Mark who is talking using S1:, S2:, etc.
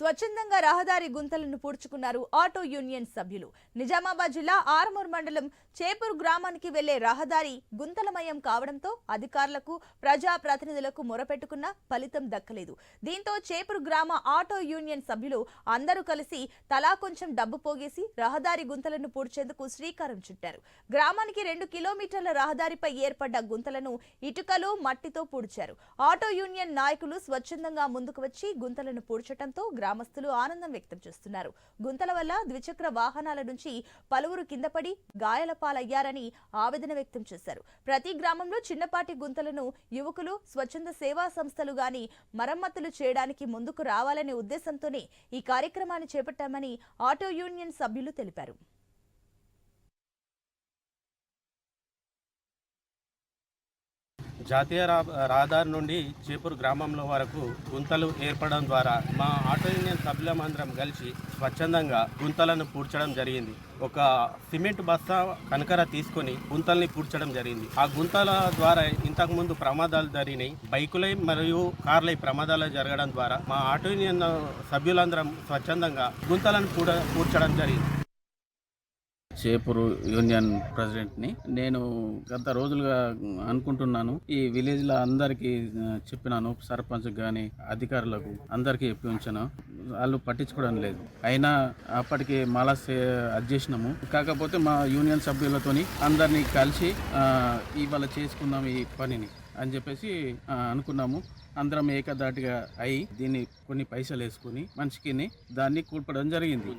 S1: స్వచ్ఛందంగా రహదారి గుంతలను పూడ్చుకున్నారు ఆటో యూనియన్ సభ్యులు. నిజామాబాద్ జిల్లా ఆర్మూర్ మండలం చేపూరు గ్రామానికి వెళ్ళే రహదారి గుంతలమయం కావడంతో అధికారులకు ప్రజా ప్రతినిధులకు మొరపెట్టుకున్న ఫలితం దక్కలేదు. దీంతో చేపూరు గ్రామ ఆటో యూనియన్ సభ్యులు అందరూ కలిసి తలా కొంచెం డబ్బు పోగేసి రహదారి గుంతలను పూడ్చేందుకు శ్రీకారం చుట్టారు. గ్రామానికి రెండు కిలోమీటర్ల రహదారిపై ఏర్పడ్డ గుంతలను ఇటుకలు మట్టితో పూడ్చారు. ఆటో యూనియన్ నాయకులు స్వచ్ఛందంగా ముందుకు వచ్చి గుంతలను పూడ్చడంతో గ్రామస్తులు ఆనందం వ్యక్తం చేస్తున్నారు. గుంతల వల్ల ద్విచక్ర వాహనాల నుంచి పలువురు కిందపడి గాయాల పాలయ్యారని ఆవేదన వ్యక్తం చేశారు. ప్రతి గ్రామంలో చిన్నపాటి గుంతలను యువకులు స్వచ్ఛంద సేవా సంస్థలు గాని మరమ్మతులు చేయడానికి ముందుకు రావాలనే ఉద్దేశంతోనే ఈ కార్యక్రమాన్ని చేపట్టామని ఆటో యూనియన్ సభ్యులు తెలిపారు.
S2: జాతీయ రా- రహదారి నుండి చేపూరు గ్రామంలో వరకు గుంతలు ఏర్పడడం ద్వారా మా ఆటో యూనియన్ సభ్యులమందరం కలిసి స్వచ్ఛందంగా గుంతలను పూడ్చడం జరిగింది. ఒక సిమెంట్ బస్తా కనకర తీసుకొని గుంతల్ని పూడ్చడం జరిగింది. ఆ గుంతల ద్వారా ఇంతకు ముందు ప్రమాదాలు జరిగినాయి. బైకులై మరియు కార్లై ప్రమాదాలు జరగడం ద్వారా మా ఆటో యూనియన్ సభ్యులందరం స్వచ్ఛందంగా గుంతలను పూడ పూడ్చడం జరిగింది.
S3: చేపూరు యూనియన్ ప్రెసిడెంట్ని. నేను గత రోజులుగా అనుకుంటున్నాను ఈ విలేజ్లో అందరికీ చెప్పినాను సర్పంచ్ కానీ అధికారులకు అందరికీ చెప్పి ఉంచాను. వాళ్ళు పట్టించుకోవడం లేదు. అయినా అప్పటికి మళ్ళా అది కాకపోతే మా యూనియన్ సభ్యులతోని అందరినీ కలిసి ఇవాళ చేసుకుందాం ఈ పనిని అని చెప్పేసి అనుకున్నాము. అందరం ఏకదాటిగా అయి దీన్ని కొన్ని పైసలు వేసుకుని మనిషికి దాన్ని కూల్పడం జరిగింది.